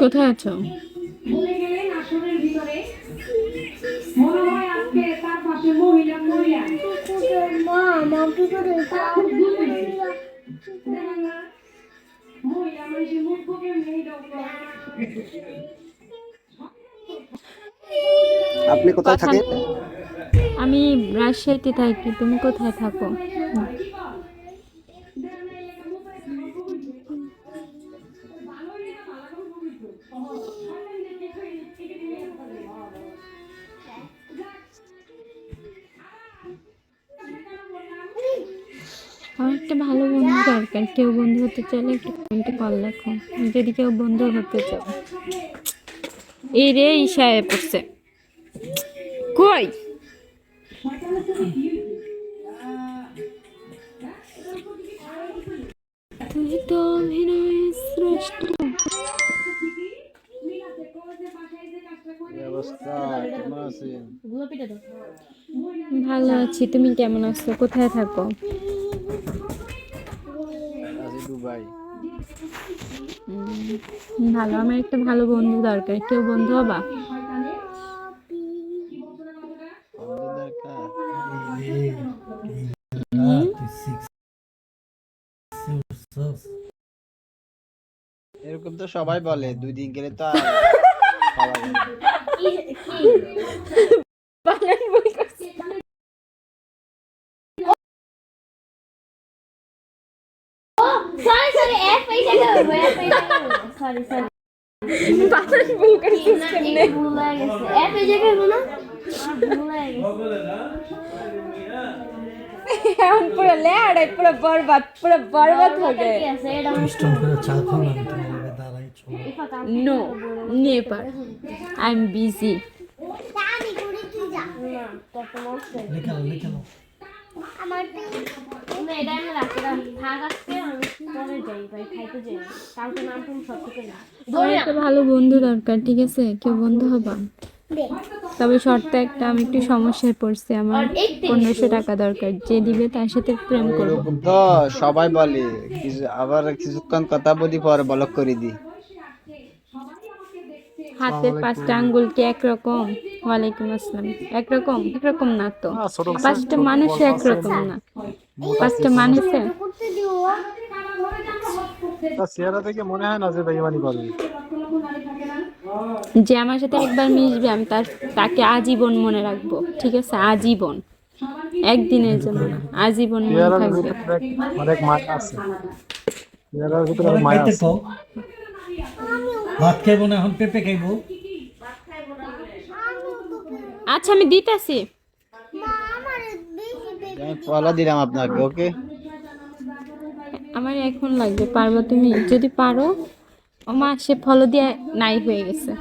কোথায় আছো? বলে গেলেন আসরের ভিতরে। মনে হয় আজকে তার পাশে মহিলা মহিলা মহিলা মানুষের মুখ বুকে নেই আপনি কোথায় থাকেন? আমি রাজশাহীতে থাকি তুমি কোথায় থাকো? আমার একটা ভালো বন্ধু দরকার। কেউ বন্ধু হতে চাইলে একটু কমেন্টে কল লেখো। যদি কেউ বন্ধু হতে চাও। এই রে ইশায় পড়ছে। কই? ভালো আছি তুমি কেমন আছো? কোথায় থাকো? দুবাই। ভালো আমার একটা ভালো বন্ধু দরকার। কেউ বন্ধু হবা? দরকার? এরকম তো সবাই বলে দুই দিন গেলে তো আর পয়সা. ভুল হয়ে গেছে। পয়সা না? এখন পুরো লেয়াড়ে পুরো বরবাদ পুরো বরবাদ হয়ে কি না নেভার আই এম বিজি রাখি পরে যাই ভাই, খাইতে যাই। কালকে নাম সব থেকে না। আমার একটা ভালো বন্ধু দরকার ঠিক আছে? কেউ বন্ধু হবা? তবে শর্ত একটা আমি একটু সমস্যায় পড়ছি আমার পনেরোশো টাকা দরকার। যে দিবে তার সাথে প্রেম করব। তো সবাই বলে আবার কিছুক্ষণ কথা বলি পরে বলক করে দি হাতের পাঁচটা আঙ্গুল কি একরকম। ওয়ালাইকুম আসসালাম। একরকম? একরকম না তো। পাঁচটা মানুষ একরকম না। পাঁচটা মানুষে? চেহারা থেকে মনে হয় না যে বেইমানি করবে যে আমার সাথে একবার মিশবে আমি তার তাকে আজীবন মনে রাখব। ঠিক আছে? আজীবন। একদিনের জন্য না আজীবন মনে থাকবে। অনেক মায়া আছে। চেহারার ভিতরে মায়া আছে। ভাত খাইবো না এখন পেঁপে খাইবো। আচ্ছা আমি দিতেছি। আমি দিলাম আপনাকে ওকে? আমার এখন লাগবে পারব তুমি? যদি পারো ও মা সে ফলো দিয়ে নাই হয়ে গেছে।